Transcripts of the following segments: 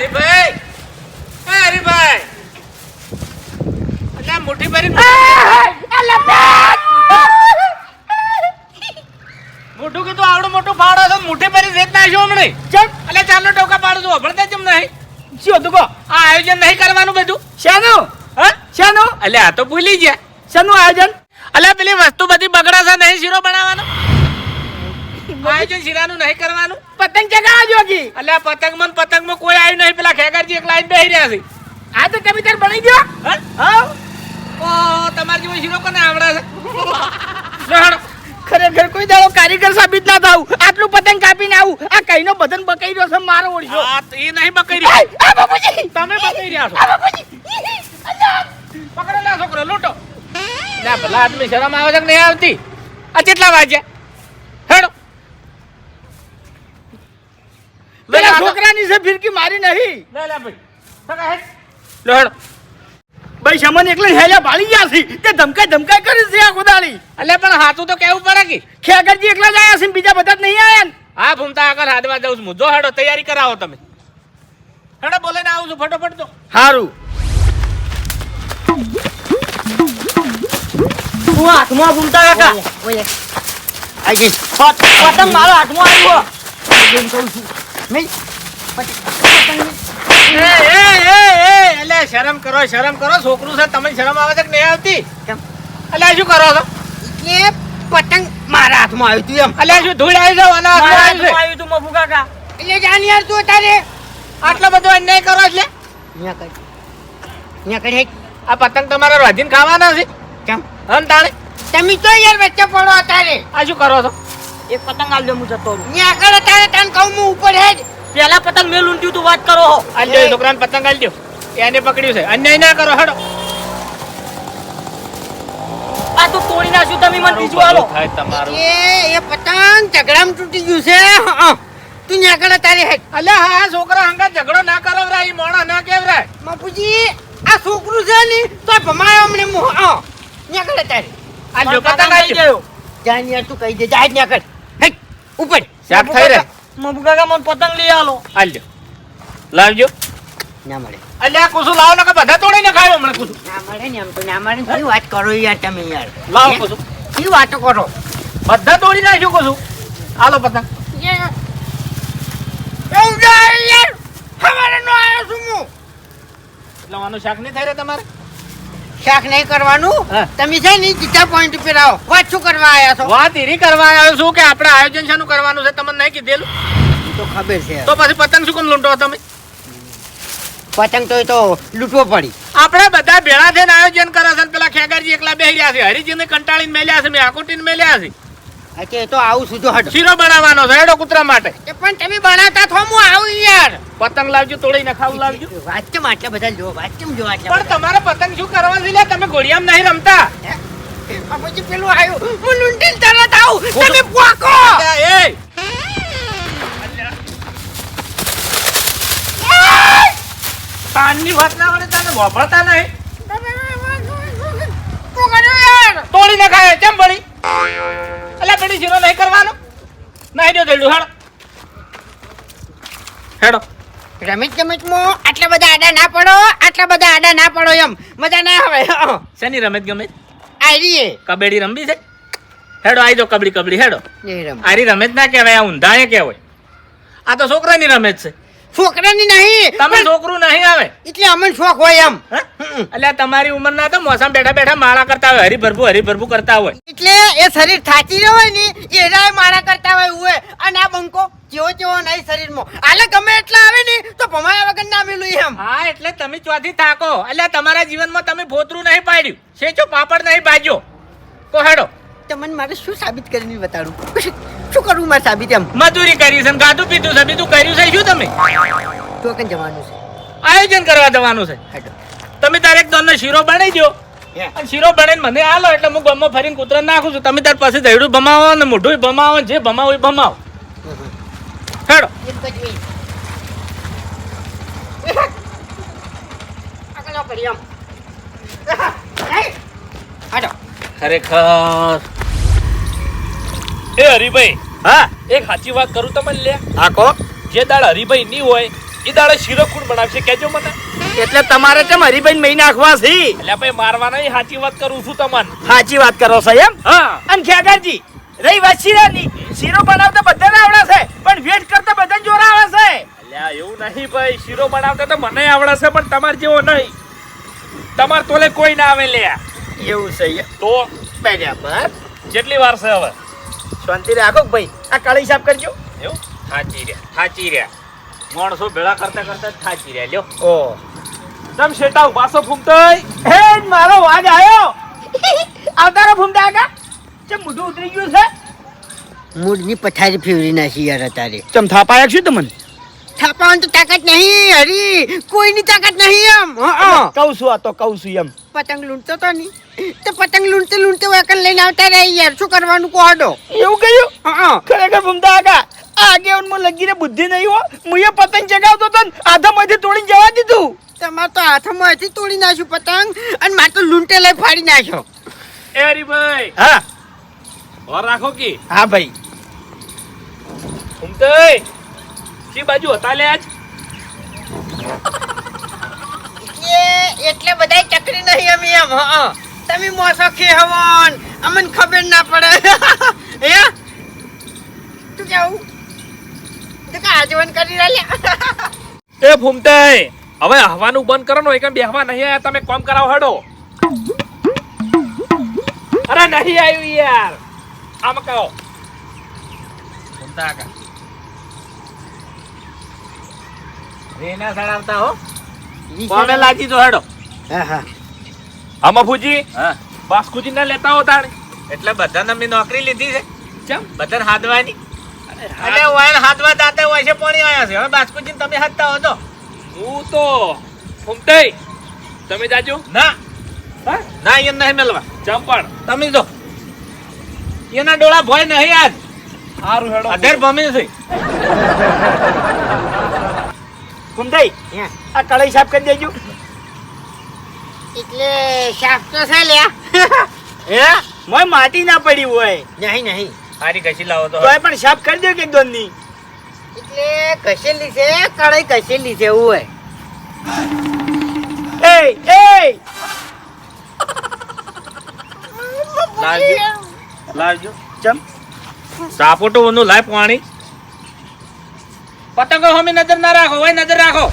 હરીભાઈ! એ હરીભાઈ! ભરી મોટું કીધું આવડું મોટું ફાડો તો મુઠ્ઠી ભરી રેત નાખ્યો હમણે? એટલે ચારનો ટોકા પાડું છું ભણતા જેમ નહીં. શું હતું કહો. આ આયોજન નહીં કરવાનું બધું? શેનું? હા? શેનું? અલ્યા આ તો ભૂલી ગયા. શેનું આયોજન? અલ્યા પેલી વસ્તુ બધી બગડા છે નહીં શીરો બનાવવાનો? આયોજન શીરાનું નહીં કરવાનું? પતંગ ચગાવા જોગી અલ્યા મન પતંગ પતંગમાં કોઈ આવ્યું નહીં. પેલા ખેગરજી એક લાઈન બેહી રહ્યા છે. આ તો તમે તાર બની ગયો? હા? ઓ તમાર જેવો હીરો કોને આવડે છે? ખરેખર કોઈ દાડો કારીગર સાબિત ના થાવ આટલું પતંગ કાપીને આવું. આ કઈનો બદન બકાઈ રહ્યો છે મારો ઓળખ્યો આ તો એ નહીં બકાઈ રહ્યો. આ બાપુજી! તમે બકાઈ રહ્યા છો. આ બાપુજી! પકડો લે છોકરો લૂંટો. ના ભલા આદમી શરમ આવે છે કે નહીં આવતી? આ કેટલા વાગ્યા હેડો તો- છોકરાની છે ફિરકી મારી નહીં. લે લે ભાઈ. લો હેડો. ભાઈ શમન એકલે હેલા ભાળી ગયા છે. તે ધમકાઈ ધમકાઈ કરી છે આ ગોદાળી એટલે પણ હાથું તો કેવું પડે કે? ખેગરજી એકલા જ આયા છે બીજા બધા જ નહીં આયા ને? હા ભૂમતા આગળ હાથમાં જાઉં છું જો હેડો તૈયારી કરાવો તમે. હેડો બોલે ને આવું છું ફટોફટ તો હારું. હું હાથમાં ભૂમતા કાકા? પતંગ મારો હાથમાં આવ્યો. એ એ એ એ શરમ કરો શરમ કરો. છોકરું છે તમને શરમ આવે છે કે નહીં આવતી? અલ્યા શું કરો છો? એટલે પતંગ મારા હાથમાં આવ્યું તું એમ. અલ્યા શું ધૂળ આવી જાવ આવ્યું તું મફુ કાકા. એટલે જાણ યાર તું તારે આટલો બધો અન્યાય કરો એટલે? અહીંયા કઈ અહીંયા કઈ આ પતંગ તમારે રાધીને ખાવાના છે? કેમ? હન તાણે? તમે તો યાર વચ્ચે પડો અત્યારે. આ શું કરો છો? એક પતંગ આલજો હું જતો રહું. ત્યાં આગળ તારે તને કહું હું ઉપર હેડ. પેલા પતંગ મેં લૂંટ્યું તું વાત કરો હો. આલ્યો એ. છોકરાને પતંગ આલજો એને પકડ્યું છે. અન્યાય ના કરો હડો. આ તો તોડી નાખ્યું તમે મને બીજું આલો થાય તમારું. એ એ પતંગ ઝઘડામાં તૂટી ગયું છે. તું ન્યા આગળ તારે હેડ. અલે હા હા છોકરા હંગા ઝઘડો ના કરાવરાય ઈ મોણા ના કેવરાય. બાપુજી આ છોકરું છે ને તો ભમાયો અમને મોહ આ ન્યા આગળ તારે. આલ્યો પતંગ આલ્યો જાન યાર તું કહી દે જાય ન્યા આગળ. ઉપર. શાક થઈ રે. મબુકાકા મને પતંગ લઈ આલો. આલ્યો લાવજો. ના મળે. અલ્યા કુસુ લાવો ને કે બધા તોડીને ખાયો હમણાં કુસુ ના મળે ને આમ તો ના મળે ભાઈ વાત કરો યાર તમે યાર? લાવો? કુસુ કી વાતો કરો? બધા તોડી નાખ્યો કુસુ આલો પતંગ. એવું જાય યાર હમારે નો આવ્યો છું હું. લાવવાનું શાક નહીં થઈ રહે તમારે? શાક નહીં કરવાનું. તમે છે ને બીજા પોઈન્ટ ઉપર આવો. વાત શું કરવા આવ્યા છો? વાત એની કરવા આવ્યો છું કે આપણે આયોજન શાનું કરવાનું છે? તમને નહીં કીધેલું? તો ખબર છે. તો પછી પતંગ શું કેમ લૂંટો તમે? પતંગ તો એ તો લૂંટવો પડી. આપણે બધા ભેળા થઈને આયોજન કરે છે પેલા ખેગરજી એકલા બેહી રહ્યા છે. હરિજીને કંટાળીને મેલ્યા છે મેં આકુટીને મેલ્યા છે. અચ્છા એ તો આવું સુજો હટ શીરો બનાવવાનો છે હેડો કૂતરા માટે પણ તમે બનાવતા થો હું આવું યાર પતંગ લાવજો તોડી નખાવું લાવજો વાત કેમ આટલા બધા જો વાત કેમ જો આટલા પણ તમારે પતંગ શું કરવા છે લે તમે ગોળિયામ નહીં રમતા પછી પેલું આવ્યું હું લૂંટીને તરત આવું તમે પોકો એ પાનની વાત ના વડે તને વાપરતા નહીં તોડી નખાય યાર તોડીને ખાય કેમ પડી એટલે પેલી જીરો નહીં કરવાનો. નહીં જો દેડું હેડો. હેડો. રમત ગમતમાં આટલા બધા આડા ના પડો આટલા બધા આડા ના પડો એમ. મજા ના આવે. શેની રમત ગમે આરીએ કબડ્ડી રમવી છે? હેડો આઈ જો કબડ્ડી કબડ્ડી હેડો. આરી રમત ના કહેવાય આ ઊંધાએ કહેવાય. આ તો છોકરાની રમત છે. છોકરાની નહીં. તમે છોકરું નહીં આવે. એટલે અમને શોખ હોય એમ? એટલે તમારી ઉંમરના તો મોસમ બેઠા બેઠા માળા કરતા હોય હરિભરભુ હરિભરભુ કરતા હોય. એટલે એ શરીર થાચી રહ્યો હોય ને એ રાય મારા કરતા હોય ઉવે. અને આ બંકો જેવો જેવો નહીં શરીરમાં. આલે ગમે એટલા આવે ને તો ભમાયા વગર ના મેલું એમ. હા એટલે તમે ચોથી થાકો. એટલે તમારા જીવનમાં તમે ભોતરું નહીં પાડ્યું. શેચો પાપડ નહીં બાજ્યો. કો હેડો તમને મારે શું સાબિત કરીને બતાડું? શું કરવું મારે સાબિત એમ? મજૂરી કરી છે ગાધું પીધું છે બીજું કર્યું છે? શું તમે? ટોકન જવાનું છે? આયોજન કરવા જવાનું છે. તમે તારે એક દોનનો શીરો બનાવી દો. અને શીરો બનાવીને મને આલો એટલે હું ગમમાં ફરીને કૂતરા નાખું છું. તમે તાર પાસે દહીડું ભમાવો ને મોઢું ભમાવો જે ભમાવો એ ભમાવો. હેડો. આગળ કરી આમ. હેડો. ખરેખર. એ હરિભાઈ હા? એક સાચી વાત કરું તમને લે આખો જે દાળ હરિભાઈ ની હોય એ દાળ શીરો કોણ બનાવશે કેજો મને. એટલે તમારે કેમ હરિભાઈ મહી નાખવા છે? એટલે ભાઈ મારવાના સાચી વાત કરું છું તમને. સાચી વાત કરો છો એમ? હા. અને ખેગારજી રહી વાત શીરાની શીરો બનાવતા બધાને આવડે છે પણ વેટ કરતા બધાને જોર આવે છે. અલ્યા એવું નહીં ભાઈ શીરો બનાવતા તો મને આવડે છે પણ તમાર જેવો નહીં. તમાર તોલે કોઈ ના આવે લે એવું છે. તો? બરાબર જેટલી વાર છે હવે? શાંતિ રાખો ભાઈ આ કાળી સાફ કરજો. એવું? થાચી રહ્યા થાચી રહ્યા. માણસો ભેળા કરતા કરતા થાચી રહ્યા લ્યો. ઓ. તમ શેટા ઉભાસો ફૂમતોય હે મારો વાજ આવ્યો આવતારો ભૂમતા આગા. ચમ મોઢું ઉતરી ગયું છે? મૂળની પથારી ફેવરી નાખી યાર તારે ચમ થાપાયા શું તમને? થાપાવાની તો તાકાત નહીં હરી. કોઈની તાકાત નહીં એમ હં. કહું છું આ તો કહું છું એમ. પતંગ લૂંટતો તો નહીં. તો પતંગ લૂંટતે લૂંટતે વેકન લઈને આવતા રહે યાર. શું કરવાનું કોડો એવું કહ્યું? હા. ખરેખર ભૂમતા આગા આ આગેવનમાં લગીને બુદ્ધિ નહીં હો. હું એ પતંગ ચગાવતો તો ને આધામાંથી તોડીને જવા દીધું. તમારે તો હાથમાંથી તોડી નાખ્યું પતંગ અને મારે તો લૂંટે લઈ ફાડી નાખ્યો. એ હરીભાઈ. હા. ઓર રાખો કે. હા ભાઈ. ફૂમતોય શી બાજુ હતા લે આજ? એ એટલે બધાય ચકરી નહીં અમે એમ હં. તમે મોસો ખેહવન. અમને ખબર ના પડે. હે? તું કેવું? તું કા આજીવન કરી રહ્યા એ ભૂમતાય હવે હવાનું બંધ કરો ને એકમ બેહવા નહીં આયા તમે કોમ કરાવો હડો. અરે નહીં આવ્યું યાર. આમ કહો. ભૂમતા કા રેના સડાવતા હો. કોમે લાગી તો હડો. હા હા. આમાં ફૂજી હા. બાસ્કુજી ના લેતા હો તાણે. એટલે બધાને મેં નોકરી લીધી છે. ચમ. બધાને હાથવાની એટલે વાયન હાથવા દાતે હોય છે પાણી આવ્યા છે. હવે બાસ્કુજી તમે હાથતા હો તો. હું તો ફૂમતોય તમે જાજો. ના. હા? ના એ નહીં મેલવા. ચંપણ તમે જો. એના ડોળા ભોય નહીં આજ. સારું હેડો. અઢાર ભમી છે. ભૂમતાઈ હે. આ કઢાઈ સાફ કરી દેજો. એટલે સાફ તો છે લ્યા. હે? મોય માટી ના પડી હોય. નહીં નહીં. હારી કશી લાવો તો. તોય પણ સાફ કરી દો કે એક દોનની. એટલે ઘસેલી છે કડાઈ ઘસેલી છે એવું હોય. એ એ લાવજો. લાવજો. ચમ? સાપોટો ઓનું લાય પાણી. પતંગો હમે નજર ના રાખો હોય નજર રાખો.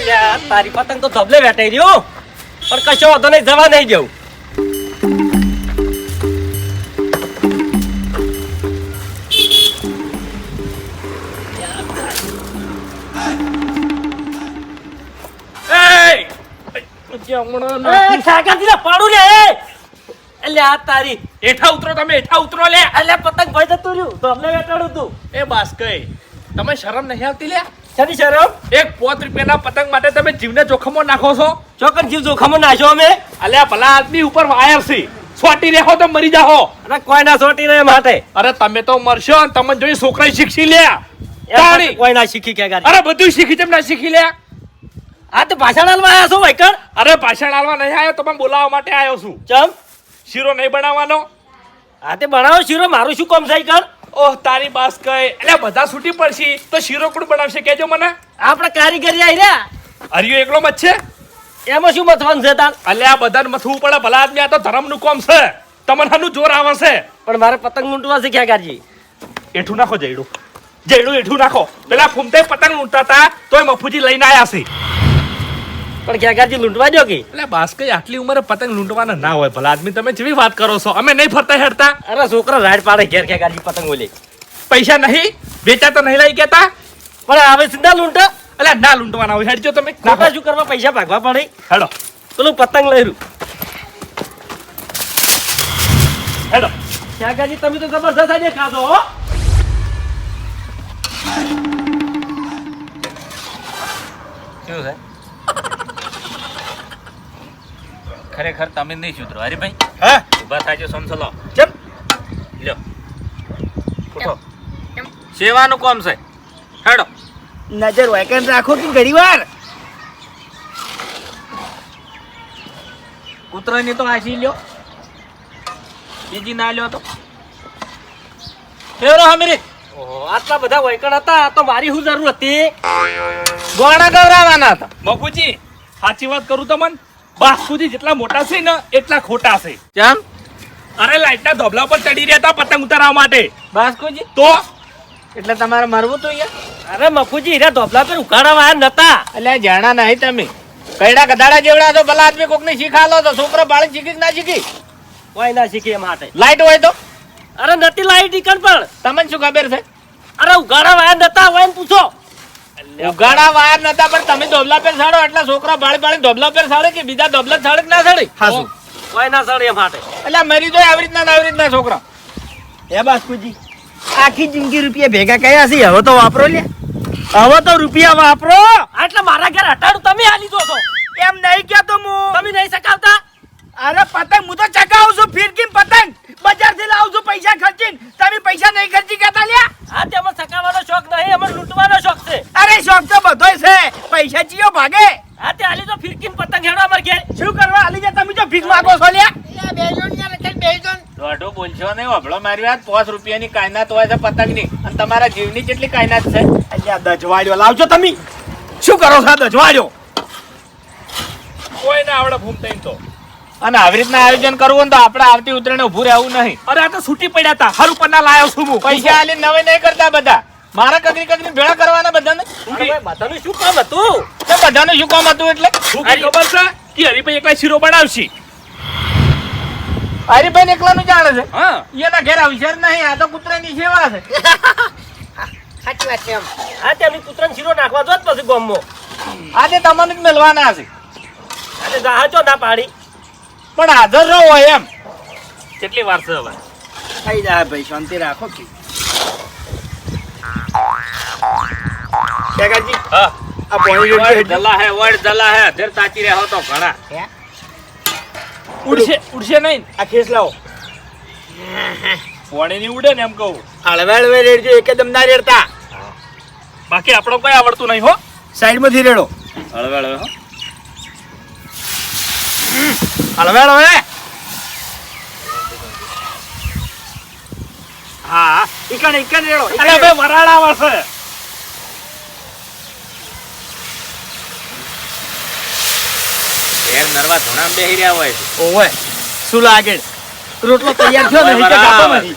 અલ્યા તારી પતંગ તો ધબલે વેટાઈ રહ્યો પણ કશો વાંધો નહીં જવા નહીં જવું પાડું લે. અલ્યા તારી એઠા ઉતરો તમે એઠા ઉતરો લે. અલ્યા પતંગ ભાઈ જતું રહ્યું. ધબલે વેટાડું તું. એ બાસ કઈ. તમે શરમ નહીં આવતી લે? શની શરમ એક પોત રૂપિયાના પતંગ માટે તમે જીવને જોખમો નાખો છો? ચોકન જીવ જોખમો નાખ્યો અમે. અલ્યા ભલા આદમી ઉપર વાયર છે. સોટી રેહો તો મરી જાહો. અરે કોઈ ના સોટી નહીં માટે. અરે તમે તો મરશો અને તમે જોઈ છોકરા શીખી લે. એમ તાણી. કોઈ ના શીખી કે ગાડી. અરે બધું શીખી તેમ ના શીખી લ્યા આ તો ભાષણ આલવા આવ્યા છો વૈકણ અરે ભાષણ આલવા નહીં આવ્યો તમે બોલાવવા માટે આવ્યો છું. ચમ? શીરો નહીં બનાવવાનો. આ તે બનાવો શીરો. મારું શું કામ થાય કર ઓહ તારી બાસ કઈ. એટલે બધા છૂટી પડશે. તો શીરો કોણ બનાવશે કેજો મને. આપણે કારીગરી આવી રહ્યા. હરિયો એકલો મત છે? એમાં શું મથવાનું છે તાર અલ્યા બધાને મથવું પડે. ભલા આદમી આ તો ધર્મનું કોમ છે. તમને હાનું જોર આવે છે પણ મારે પતંગ લૂંટવા ક્યાં ગાજી એઠું નાખો જયડું. જયડું એઠું નાખો. પેલા ફૂમતે પતંગ લૂંટતા હતા તોય મફુજી લઈને આયા છે. પણ ખેગારજી લૂંટવા દો કે? એટલે બાસ કઈ આટલી ઉંમરે પતંગ લૂંટવાના ના હોય ભલા આદમી તમે જેવી વાત કરો છો. અમે નહીં ફરતા હેડતા. અરે છોકરા રાડ પાડે ઘેર ખેગારજી પતંગ ઓલી. પૈસા નહીં વેચા તો નહીં લઈ કેતા પણ હવે સીધા લૂંટા. એટલે ના લૂંટવાના હોય હેડજો તમે. ખોટા શું કરવા પૈસા ભાગવા પડે? હેડો. પેલું પતંગ લઈ રહ્યું હેડો. ખેગારજી તમે તો જબરદસ્ત આજે ખાધો હો. શું છે? ખરેખર તમે નહીં સુધરો. હરીભાઈ હા? ઊભા થાજો સમસલો ચમ? લ્યો. ઉઠો. સેવાનું કોમ છે? હેડો. નજર વાયકન રાખો કે ઘડી વાર કૂતરાની તો આશી લ્યો. બીજી ના લ્યો તો. ફેરો હમીરી. ઓહો, આટલા બધા વૈકણ હતા તો મારી શું જરૂર હતી? ગોણા ગવરાવાના હતા. બાપુજી સાચી વાત કરું તો મન. બાસ્કુજી જેટલા મોટા છે ને એટલા ખોટા છે. કેમ અરે લાઈટના ધોબલા પર ચડી રહ્યા હતા પતંગ ઉતારવા માટે. બાસ્કુજી? તો? એટલે તમારે મરવું તું યાર અરે મફુજી હીરા ધોબલા પર ઉકાળવા વાળા નતા. એટલે જાણા નહીં તમે. કઈડા કદાડા જેવડા તો ભલા આદમી કોકની શીખાલો તો છોકરો બાળક શીખી ના શીખી? કોઈ ના શીખી એમ હાથે. લાઈટ હોય તો? અરે નથી લાઈટ ઈકણ પણ. તમને શું ખબર છે? અરે ઉઘાડા વાળા નતા હોય ને પૂછો. ઉગાડા વાયર નતા પણ તમે ધોબલા પર સાડો એટલે છોકરા બાળી બાળી ધોબલા પર સાડે કે બીજા ધોબલા સાડે ના સાડે? હાસુ. કોઈ ના સાડે માટે હાટે. એટલે મરી જાય આવી રીતના ને આવી રીતના છોકરા. એ બાસ્કુજી આખી જિંદગી રૂપિયા ભેગા કર્યા છે હવે તો વાપરો લે. હવે તો રૂપિયા વાપરો. આટલે મારા ઘર હટાડું તમે આ લીધો છો. એમ નહીં કેતો હું. તમે નહીં સકાવતા અરે પતંગ હું તો ચગાવું છું ફિરકીમ પતંગ. બજારથી લાવું છું પૈસા ખર્ચીને. તમે પૈસા નહીં ખર્ચી કરતા લ્યા. આ તેમાં સકાવાનો શોખ નહીં અમે લૂંટવાનો શોખ છે. અરે શોખ તો બધોય છે. પૈસા ચિયો ભાગે. આ તે આલી તો ફિરકીન પતંગ હેડો અમાર ઘેર. શું કરવા? આલી જા તમે જો ભીખ માંગો છો લ્યા. એટલે બેજો ને યાર એટલે બેજો ને. દોઢું બોલશો નહીં વભળો મારી વાત પાંચ રૂપિયાની કાયનાત હોય છે પતંગની. અને તમારા જીવની કેટલી કાયનાત છે? અલ્યા દજવાડ્યો લાવજો તમે. શું કરો છો આ દજવાડ્યો? કોઈ ના આવડે ભૂમ તઈ તો. અને આવી રીતના આયોજન કરવું ને તો આપણે આવતી ઉતરણે ઉભું રહેવું નહીં. અરે આ તો છૂટી પડ્યા હતા હર ઉપર ના લાયો છું હું. પૈસા આલી નવે નહીં કરતા બધા. મારા કગરી કગરી ભેળા કરવાના બધાને. બધાનું શું કામ હતું? તો બધાનું શું કામ હતું એટલે? શું કઈ ખબર છે? કે હરીભાઈ એકલા શીરો બનાવશે. હરીભાઈ એકલાનું જાણે છે? હા. એના ઘેર અવસર નહીં આ તો કૂતરાની સેવા છે. સાચી વાત છે એમ. આ અમે પુત્રને શીરો નાખવા જોત પછી ગોમમાં. આજે તમને જ મેળવાના છે. આજે જાહજો ના પાડી. પણ હાજર રહો હોય એમ. કેટલી વાર છે હવે? થઈ જાય ભાઈ શાંતિ રાખો કે. કાકાજી હા. આ પોણી રેડી જલા હે વડ જલા હે. અધેર તાચી રહ્યો તો ઘણા. ઉડશે ઉડશે નહીં. આ ખેસ લાવો. પોણી ની ઉડે ને એમ કહું. હળવે હળવે રેડજો એકદમ ના રેડતા. બાકી આપણો કોઈ આવડતું નહીં હો. સાઈડમાંથી રેડો. હળવે હળવે હો. હળવે હળવે હા ઈકણ ઈકણ રેડો અરે બે વરાળ આવે છે. ઘેર નરવા ધોણામાં બેહી રહ્યા હોય ઓવે શું લાગે? રોટલો તૈયાર થયો ને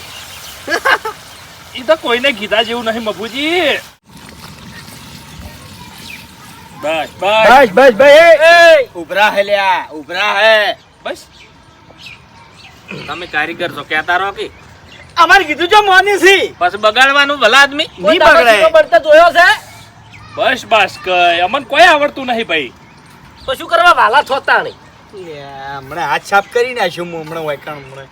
એ તો કોઈને કીધા જેવું નહીં મભુજી બસ બસ. બસ બસ ભાઈ એ. ઉભરા હે લ્યા ઉભરા હે. બસ. તમે કારીગર તો કહેતા રહો કે. અમારે કીધું જો મોની સી. બસ બગાડવાનું ભલા આદમી. ની બગડે. બનતા જોયો છે? બસ બસ કઈ. અમને કોઈ આવડતું નહીં ભાઈ. તો શું કરવા વાલા છોતા નહીં? હમણાં હાથ છાપ કરી નાખ્યું હું હમણાં વાયકાણ હમણાં.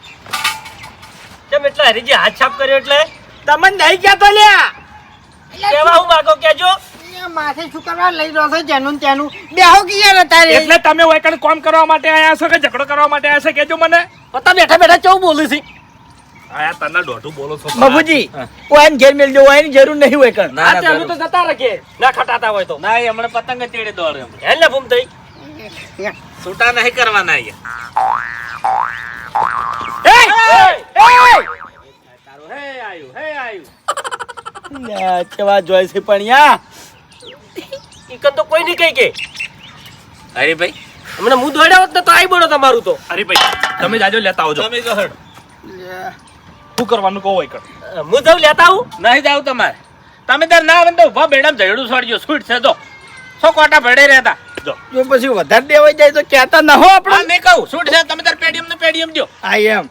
કેમ એટલે હરીજી હાથ છાપ કર્યો એટલે? તમને નહીં કહેતો લ્યા. કેવા હું માગો કેજો માથે શું કરવા લઈ રહ્યો છો જેનું તેનું. બેહો કે તારે? એટલે તમે વૈકણ કામ કરવા માટે આયા છો કે ઝઘડો કરવા માટે આયા છો? કેજો મને. પતા બેઠા બેઠા કેવું બોલું છે? આયા તને દોઢું બોલો છો બાબુજી ઓયન ઘેર મેલજો ઓયની જરૂર નહીં હોય કણ. ના, આ તો જતા રાખે ના ખટાતા હોય તો. ના એ હમણાં પતંગ જ દોડે હમણાં. ભૂમ થઈ. છૂટા નહીં કરવાના અહીંયા. એ! એ! તારું હે આયુ હે આયુ. લ્યા, કેવા જોય છે પણ યા? ઈકન તો કોઈ નહીં કહી કે. ભાઈ. હમણાં હું દોડ્યા હોત ને તો આવી બોલો તમારું તો. અરે ભાઈ તમે જાજો લેતા આવજો. તમે જો હડ. શું કરવાનું કહો વૈકણ હું જાઉં લેતા આવું? નહીં જાવ તમારે. તમે તાર ના આવે તો ઊભા બેડમ જડું છોડજો છૂટ છે તો. સો કોટા ભેડે રહેતા. જો. જો પછી વધારે દેવાઈ જાય તો કહેતા ન હો આપણે. મેં કહું છૂટ છે તમે તાર પેડીએમ ને પેડીએમ જો આઈ એમ.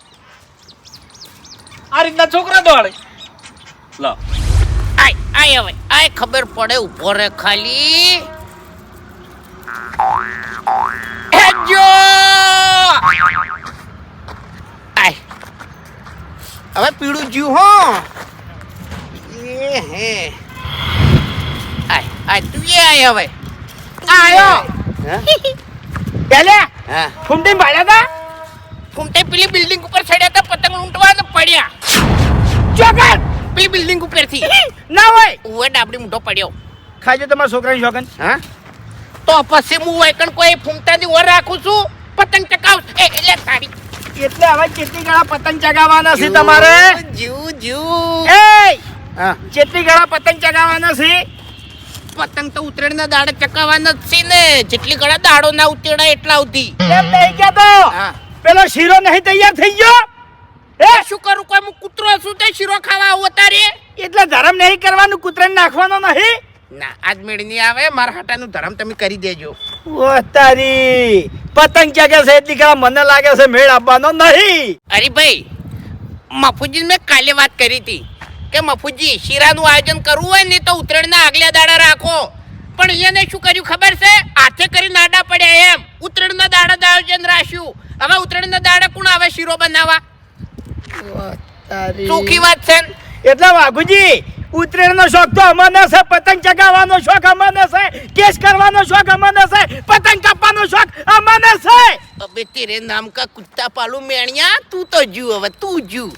આ રીતના છોકરા દોડે. લો. આય આય હવે આય ખબર પડે ઊભો રે ખાલી. જો આય. હવે પીળું જીવ હો. એ હે. આય આય તું એ આય હવે. આયો. ચાલે ફૂમટી ભાડ્યા હતા ફૂમટી પેલી બિલ્ડિંગ ઉપર ચડ્યા હતા પતંગ લૂંટવા પડ્યા. ચોકન પેલી બિલ્ડિંગ ઉપરથી. ના હોય. ઉવે ડાબડી મુઢો પડ્યો. ખાજો તમારા છોકરાની શોકન હા? તો પછી હું વૈકણ કોઈ ફૂમતાથી ઓર રાખું છું? પતંગ ચકાવ એ એટલે તારી એટલે હવે કેટલી ગળા પતંગ ચગાવવાના છે તમારે? જીવ જીવ એ હા. જેટલી ગળા પતંગ ચગાવવાના છે? પતંગ તો ઉત્તરાયણના દાડે ચકાવવાના જ છે ને. જેટલી ગળા દાડો ના ઉતેડા એટલા ઉધી એમ નહીં કહેતો. હા. પેલો શીરો નહીં તૈયાર થઈ ગયો? હે? શું કરું? કોઈ હું કૂતરો છું તે શીરો ખાવા આવું તારે એટલે ધરમ નહીં કરવાનું કૂતરાને નાખવાનો નહીં? ના આજ મેળ નહીં આવે. મારા હાટાનું ધરમ તમે કરી દેજો. ઓ તારી પતંગ ચગે છે? એટલી ગળા મને લાગે છે મેળ આપવાનો નહીં. અરે ભાઈ મફુજી મેં કાલે વાત કરી હતી કે મફુજી શીરાનું આયોજન કરવું હોય ને તો ઉત્તરાયણના આગલા દાડા રાખો. પણ એને શું કર્યું ખબર છે? હાથે કરી નાડા પડ્યા એમ. ઉત્તરાયણના દાડા આયોજન રાખ્યું. હવે ઉત્તરાયણના દાડા કોણ આવે શીરો બનાવવા? સુખી વાત છે? એટલે વાઘુજી ઉત્તરાયણનો શોખ તો અમને છે પતંગ ચગાવવાનો શોખ અમને છે કેસ કરવાનો શોખ અમને છે પતંગ કાપવાનો શોખ અમને છે. અબે તેરે નામ કા કુત્તા પાલુ મેણિયા તું તો જુ હવે તું જુ.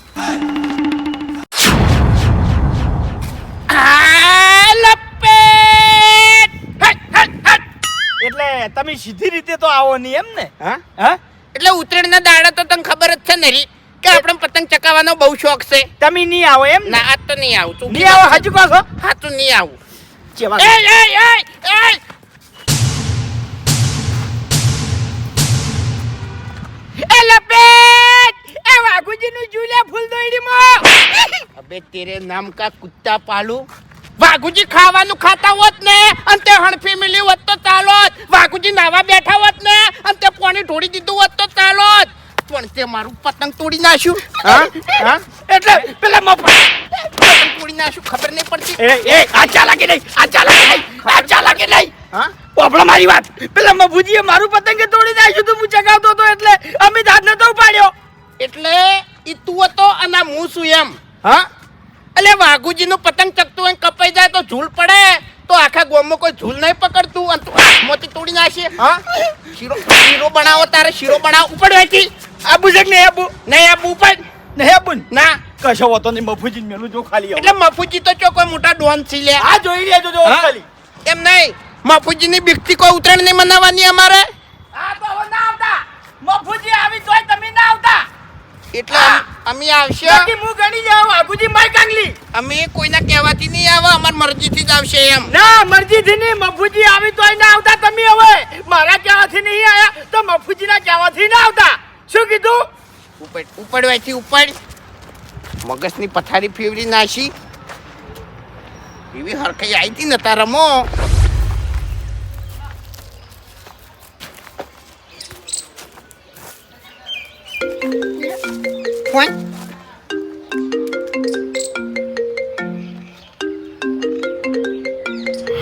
એટલે તમે સીધી રીતે તો આવો નહીં એમ ને? હા? હા? એટલે ઉત્તરાયણના દાડા તો તને ખબર જ છે ને રી. કે આપણે પતંગ ચકાવવાનો બહુ શોખ છે. તમે નહીં આવો એમ ના? આજ તો નહીં આવું. નહીં આવો હજુ કહો છો? હા તું નહીં આવું. જેવા એ એ એ એ! અબે તેરે નામ કા કુત્તા પાલુ? વાઘુજી ખાવાનું ખાતા હોત ને અને તે હણફી મિલી હોત તો ચાલોત. વાઘુજી નાવા બેઠા હોત ને અને તે પાણી ઢોળી દીધું હોત તો ચાલોત. પણ તે મારું પતંગ તોડી નાખ્યું. હા? હા? એટલે પેલા મફત પતંગ તોડી નાખ્યું ખબર નહીં પડતી. એ એ આ ચાલાકી નહીં આ ચાલાકી નહીં આ ચાલાકી નહીં. હા? ઓપડો મારી વાત. પેલા મભુજીએ મારું પતંગ તોડી નાખ્યું તો હું ચગાવતો હતો એટલે અમિત હાથ નતો ઉપાડ્યો. એટલે ઈ તું હતો અને હું છું એમ. હા? એટલે વાઘુજીનું પતંગ ચકતું હોય કપાઈ જાય તો ઝૂલ પડે. તો આખા ગોમમાં કોઈ ઝૂલ નહીં પકડતું? અને તું મોતી તોડી નાખશે? હા? શીરો શીરો બનાવો તારે શીરો બનાવો. ઉપર વેચી આબુ છે નહીં આબુ? નહીં આબુ ઉપર નહીં આબુ ના? કશો હોતો નહીં મફુજી મેલું જો ખાલી એટલે મફુજી તો ચો કોઈ મોટા ડોન છે લે આ જોઈ લેજો જો? ખાલી. એમ નહીં. મફુજીની બીકથી કોઈ ઉતરાયણ નહીં મનાવવાની અમારે? આ તો ના આવતા. મફુજી આવી જોઈ તમે ના આવતા. એટલે અમે આવશે. બાકી હું ગણી જાવ આગુજી માય કાંગલી. અમે કોઈના કહેવાથી નહીં આવે અમારી મરજીથી જ આવશે એમ. ના મરજીથી નહીં મફુજી આવી તોય ના આવતા તમે હવે. મારા કહેવાથી નહીં આયા તો મફુજીના કહેવાથી ના આવતા. શું કીધું? ઉપડ ઉપડવાથી ઉપડ મગજની પથારી ફેવરી નાશી. એવી હરખાઈ આવી હતી ને તાર રમો. કોણ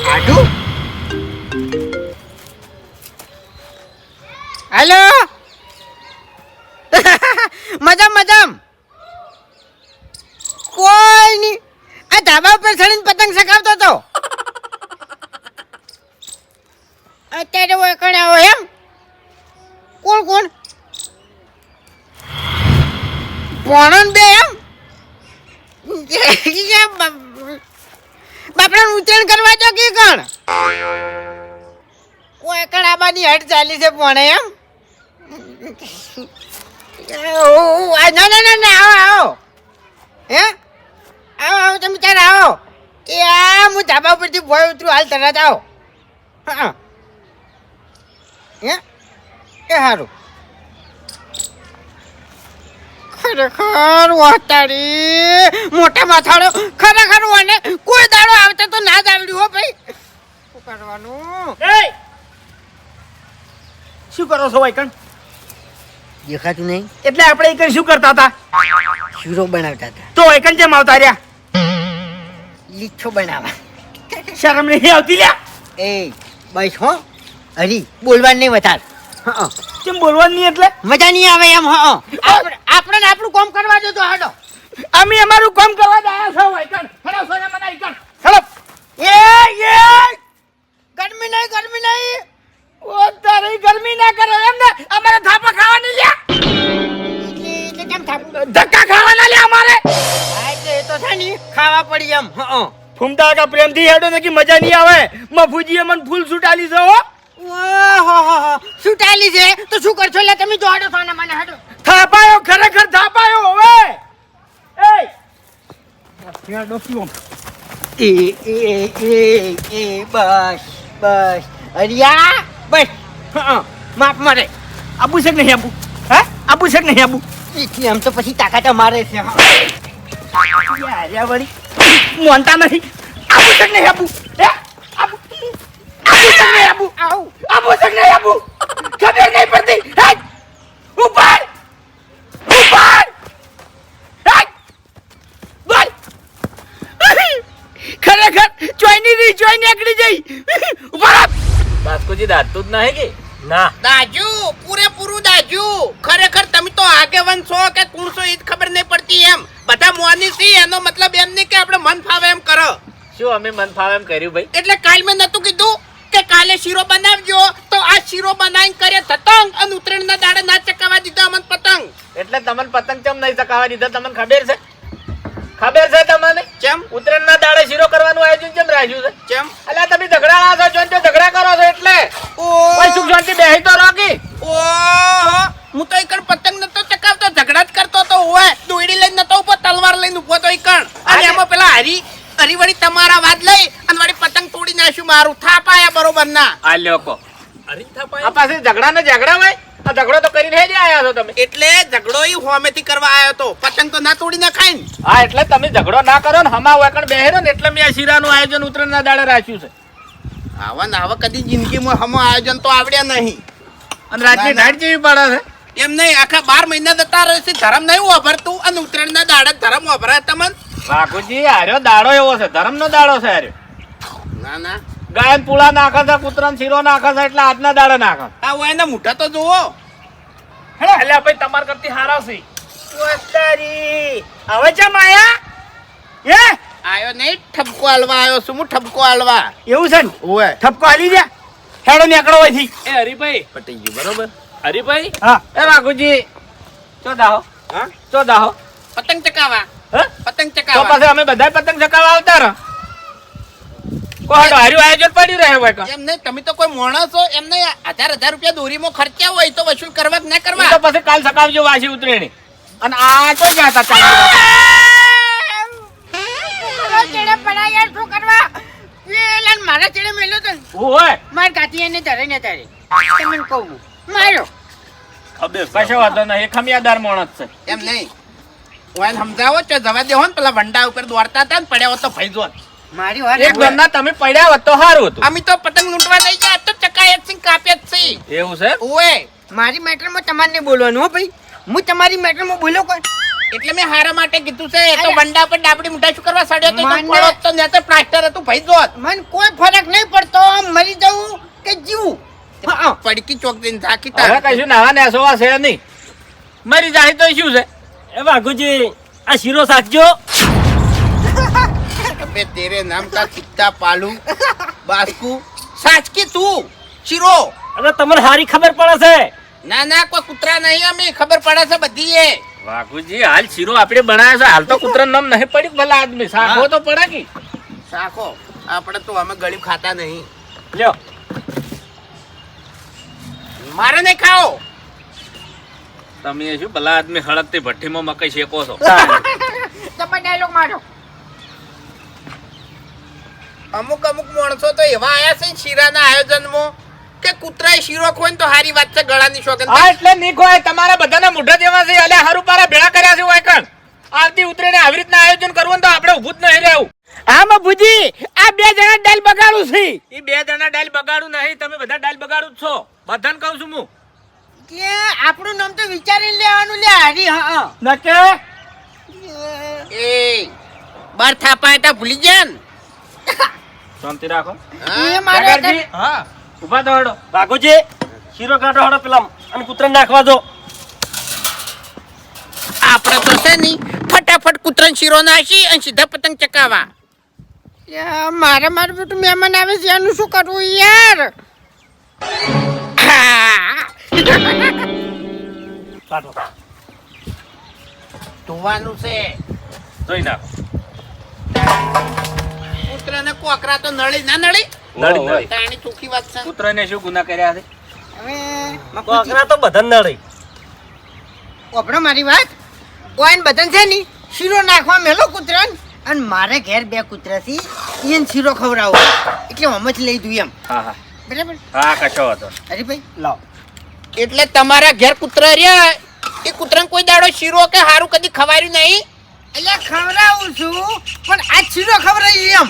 આડુ હેલો મજામ મજામ કોઈ નહીં આ ધાબા ઉપર ચડીને પતંગ સકાવતો હતો. અત્યારે ઓળખણ આવો એમ? કોણ કોણ? પોણન બે એમ? બાપડા ઉત્તરાયણ કરવા જો કે કણ? કોઈ કણ આબાની હટ ચાલી છે પોણે એમ. આ ના ના ના ના આવો આવો. હે? આવો આવો તમે ત્યારે આવો. એ આ હું ધાબા પરથી ભોય ઉતરું હાલ તરત આવો. હા હે. એ સારું ખરેખર વાતાડી. મોટા માથાડો ખરેખર વાને કોઈ દાડો આવતા તો ના જ આવડ્યું હો ભાઈ. શું કરવાનું? એ! શું કરો છો વાયકણ દેખાતું નહીં. એટલે આપણે એક શું કરતા હતા? શીરો બનાવતા હતા. તો વાયકણ જેમ આવતા રહ્યા? લીઠો બનાવા શરમ નહીં આવતી લ્યા? એ બસ હો. હરી બોલવાનું નહીં વધાર. હા કેમ બોલવાનું નહીં એટલે? મજા નહીં આવે એમ હા આપણે આપણું કામ કરવા દો તો હાડો અમે અમારું કામ કરવા જ છો આઈકન હેડો સોના મને આઈકન હેડો એ એ! ગરમી નહીં ગરમી નહીં. ઓ તારી ગરમી ના કરે એમ ને. અમારે થાપા ખાવાની લ્યા. એટલે એટલે કેમ થાપું ધક્કા ખાવાના લ્યા અમારે. હા એટલે એ તો છે ને ખાવા પડી એમ. હા ફૂમતા કા પ્રેમથી હેડો ને કે મજા નહીં આવે. મફુજીએ મને ફૂલ છૂટાલી છે હો. ઓહો શું ચાલી છે. તો શું કરશો? લે તમે જોડો સોના મને હાડો થાપાયો ખરેખર થાપાયો હવે. એ એ એ એ એ બસ બસ. અરિયા બસ. માફ મારે. આબુ છે નહીં આબુ? હે? આબુ છે નહીં આબુ? એથી આમ તો પછી તાકાત મારે છે વળી. મોનતા નથી. આબુ છે નહીં આબુ? હે? આબુ. આબુ છે નહીં આબુ? આવ. આબુ છે નહીં આબુ ખબર નહીં પડતી હે ઉપર ઉપર હે બોલ ખરેખર ચોઈની ની ચોઈ નીકળી જઈ બાસ્કુજી દાંતું જ નહીં કે? ના. દાજુ પૂરેપૂરું દાજુ. ખરેખર તમે તો આગેવાન છો કે કોણ છો એ જ ખબર નહીં પડતી એમ. બધા મોની સી એનો મતલબ એમ નહીં કે આપણે મન ફાવે એમ કરો. શું અમે મન ફાવે એમ કર્યું ભાઈ? એટલે કાલ મેં નતું કીધું કે કાલે શીરો બનાવજો. તો આ શીરો બનાવીને કરે પતંગ અને ઉત્તરાયણના દાડે ના ચકાવા દીધો અમન પતંગ. એટલે તમને પતંગ ચમ નહીં ચકાવા દીધા? તમને ખબર છે? ખબર છે તમને? ચમ ઉત્તરાયણના દાડે શીરો કરવાનું આયોજન કેમ રાખ્યું છે? કેમ? એટલે તમે ઝઘડા છો જોન ઝઘડા કરો છો એટલે. કોઈ સુખ શાંતિ બેહી તો રોકી ઓહો. હું તો એકણ પતંગ નતો ચકાવતો ઝઘડા જ કરતો તો હોય. દોયડી લઈને નતો ઉપર તલવાર લઈને ઊભો તો એકણ અને એમાં પેલા હરી હરી વળી તમારા વાત લઈ અને વળી પતંગ તોડી નાખ્યું મારું. થાપાયા બરોબર ના આ લોકો આ પાસે ઝઘડા ને ઝઘડા હોય? આ ઝઘડો તો કરીને જ આયા છો તમે. એટલે ઝઘડો ઈ હોમેથી કરવા આવ્યો તો. પતંગ તો ના તોડી નાખાય ને. હા એટલે તમે ઝઘડો ના કરો ને હમા વેકણ બેહેરો ને એટલે મેં આ શીરાનું આયોજન ઉત્તરાયણના દાડે રાખ્યું છે. આવા ને આવા કદી જિંદગીમાં હમો આયોજન તો આવડ્યા નહીં. અને રાતની ના, ના. જેવી પડે છે. એમ નહીં આખા બાર મહિના જતા રહે છે ધરમ નહીં વાપરતું અને ઉત્તરાયણના દાડે ધરમ વાપરાય તમને? વાઘુજી હાર્યો દાડો એવો છે ધર્મનો દાડો છે હાર્યો. ના ના. ગાયન પુલા નાખે છે કૂતરાને શીરો નાખે છે એટલે આજના દાડે નાખે આ હોય એના મોઢા તો જુઓ. એટલે ભાઈ તમાર કરતી હારા છે. વસ્તારી હવે ચમ આયા હે? આયો નહીં ઠપકો હાલવા આવ્યો છું હું ઠપકો હાલવા. એવું છે ને? ઓવે. ઠપકો હાલી દે. હેડો નીકળો અહીંથી. એ હરીભાઈ. પટી ગયું બરોબર? હરીભાઈ? હા. એ વાઘુજી. ચો દાહો? હા? ચો દાહો? પતંગ ચકાવા હ? પતંગ તો પાસે અમે બધા પતંગ ચકાવવા આવતા રહો કોઈ હાર્યું આયોજન પડ્યું રહે હોય એમ નહીં તમે તો કોઈ માણસ છો એમ નહીં હજાર હજાર રૂપિયા દોરીમાં ખર્ચ્યા હોય તો વસૂલ કરવા કે ના તો કરવા પછી કાલ સકાવજો વાસી ઉતરેણી. અને આ તો હતા? ચેડે પડા યાર શું કરવા પેલા ને મારા ચેડે મેલ્યો તો હોય? માર કાઢી એને ધરે ને તમને કહું કશો વાંધો નહીં ખમિયાદાર માણસ છે. એમ નહીં. એને સમજાવો છો જવા દેવો ને પેલા વંડા ઉપર દોડતા હતા ને પડ્યા હોત તો ફૈજો મારી વાત એક ગમના તમે પડ્યા હોત તો સારું હતું. અમે તો પતંગ લૂંટવા નહીં ગયા તો ચકાયત સિંહ કાપ્યત સિંહ એવું છે? ઓએ મારી મેટરમાં તમારે બોલવાનું હો ભાઈ. હું તમારી મેટરમાં બોલ્યો કોણ એટલે મેં હારા માટે કીધું છે તો બંડા પર ડાબડી મુઠા શું કરવા સડ્યો તો પડો તો ને તો પ્લાસ્ટર હતું ભાઈ જોત. મને કોઈ ફરક નહીં પડતો મરી જવું કે જીવું. પડકી ચોક દઈને તા હવે કશું નાવા નેસવા છે નહીં. મરી જાય તો શું છે? એ વાઘુજી આ શીરો સાચજો અબે તેરે નામ કા કિત્તા પાલુ બાસ્કુ સાચકી તું શીરો હવે તમને સારી ખબર પડે છે ના ના કોઈ કૂતરા નહીં અમે ખબર પડે છે બધી એ વાઘુજી હાલ શીરો આપણે બનાવ્યો છે હાલ તો કૂતરા નામ નહીં પડ્યું ભલા આદમી સાખો તો પડે કે સાખો આપણે તો અમે ગળ્યું ખાતા નહીં લ્યો મારે નહીં ખાઓ તમે શું ભલા આદમી હળકતી ભઠ્ઠીમાં મકઈ શેકો છો? તમે ડાયલોગ મારો. અમુક અમુક માણસો તો એવા આયા છે ને શીરાના આયોજનમાં કે કૂતરાએ શીરો ખોઈને તો હારી વાત છે ગળાની શોખન હા એટલે નહીં હોય તમારા બધાના મોઢા જેવા છે. એટલે હારું પારા ભેળા કર્યા છે હોય કણ આરતી ઉતરીને આવી રીતના આયોજન કરવું ને તો આપણે ઊભું જ નહીં રહેવું. આમાં ભુજી આ બે જણા ડાલ બગાડું છે. એ બે જણા ડાલ બગાડું નહીં. તમે બધા ડાયલ બગાડું છો. બધાને કહું છું હું. કે આપણું નામ તો વિચારીને લેવાનું લે હારી હા. નકે? એ બાર થાપા હતા ભૂલી ગયા ને? શાંતિ રાખો. એ મારે હા. ઊભા તો હડો. વાઘુજી શીરો કાઢો હડો પેલા અને કૂતરા નાખવા દો. આપણે તો છે નહીં ફટાફટ કૂતરાને શીરો નાખી અને સીધા પતંગ ચકાવા મારે મારું બેટું મહેમાન આવે છે એનું શું કરવું યાર? ધોવાનું છે. ધોઈ નાખો. કૂતરાને કોકરા તો નળી ના નળી? નળી, નળી. તાણી ચોખ્ખી વાત છે. કૂતરાને શું ગુના કર્યા છે? હવે કોકરા તો બધા નળી. ઓભળો મારી વાત? કોઈન બદન છે ની શીરો નાખવા મેલો કૂતરાને? અને મારે ઘેર બે કૂતરા છે એને શીરો ખવડાવો. એટલે આમ જ લઈ દઉં એમ. હા હા. બરાબર? હા કશો હતો હરીભાઈ લાવ. એટલે તમારા ઘેર કૂતરા રહ્યા એ કૂતરાને કોઈ દાડો શીરો કે હારું કદી ખવાયું નહીં? એટલે ખવડાવું છું પણ આ શીરો ખવડાવી એમ.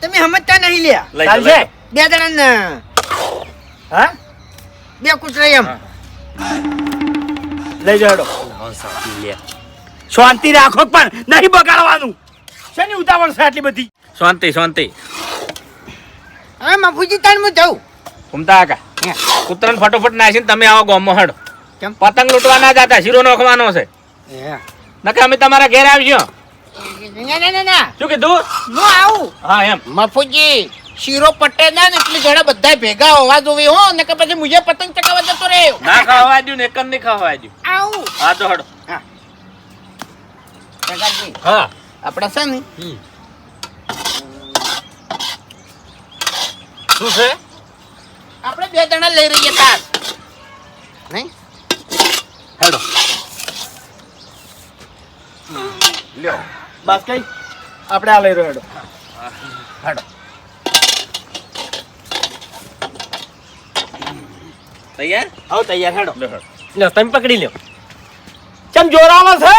તમે સમજતા નહીં જાઓ, ચાલશે? બે જણા હા? બે કૂતરા એમ. લઈ જાઓ હેડો. શાંતિ રાખો પણ નહીં બગાડવાનું. શેની ઉતાવળ છે આટલી બધી? શાંતિ શાંતિ. હવે મફુજી તાણ હું જાઉં. ઘૂમતા આકા. કૂતરાને ફટોફટ નાખીને તમે આવો ગોમમાં હડો. કેમ? પતંગ લૂંટવા ના જતા શીરો નોખવાનો છે. નકે અમે તમારા ઘેર આવજો. ના ના ના ના. શું કીધું? હું આવું. હા એમ. મફુજી શીરો પટે ના ને એટલે જણા બધા ભેગા હોવા જોવે હો ને કે પછી મુજે પતંગ ચકાવા જતો રે ના ખાવા દઉં ને એક જ નહીં ખાવા દઉં. આવું. હા તો હડો. કાકાજી હા. આપણે છે ને શું છે? આપણે બે જણા લઈ રહીએ તાર. નહીં? હેડો. બસ કઈ આપણે આ લઈ રહ્યો હેડો. તૈયાર? આવ તૈયાર હેડો. લ્યો તમે પકડી લ્યો. ચમ જોરાવો છે?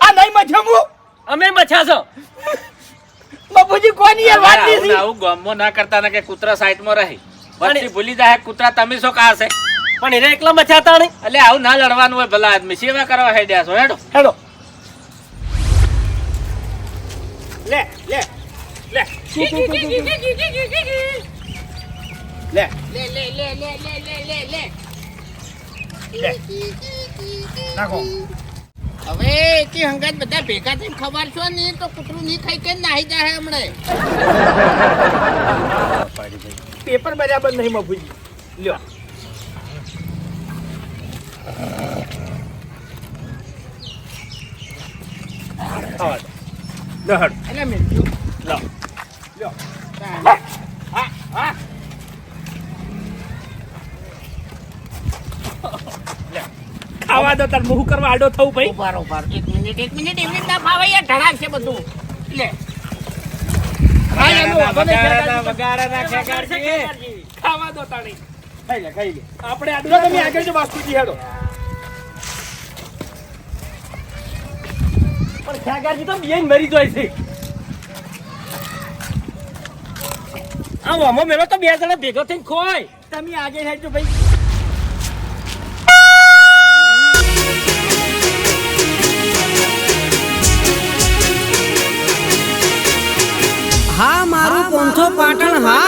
આ નહીં મજમું? અમે મછા છો. બાપુજી કોની યાર વાત નથી આવું ગામમાં ના કરતા ને કે કૂતરા સાઈડમાં રહી. પછી ભૂલી જાય કૂતરા તમે શું કાશે પણ એને એકલા મચાતા નહીં. એટલે આવું ના લડવાનું હોય ભલા આદમી. સેવા કરવા હેડ્યા છો હેડો. હેડો. લે લે લે લે લે લે લે લે લે લે લે લે લે નાખો હવે એકી હંગાત બધા ભેગા થઈને ખબર છો ને તો કૂતરું નહીં ખાઈ કે નાહી જાય હમણે પેપર બરાબર નહીં મફુજી લ્યો આવા દો. એટલે મેં લો. લો. હા, હા. ખાવા દો તાર મુહ કરવા આડો થવું ભાઈ. ઉભાર ઉભાર એક મિનિટ એક મિનિટ એમની ના ફાવે યાર ઢળાક છે બધું. લે. ખાવા દો તાણી. ખાઈ લે ખાઈ લે. આપણે આડું તમે આગળ જો વાસ્તુજી હેડો. પણ ખેગારજી તો બેન મરી જાય છે. આ ઓમો મેલો તો બે જણા ભેગો થઈને ખોય. તમે આગળ હેડજો ભાઈ. હા મારું પોંથો પાટણ હા.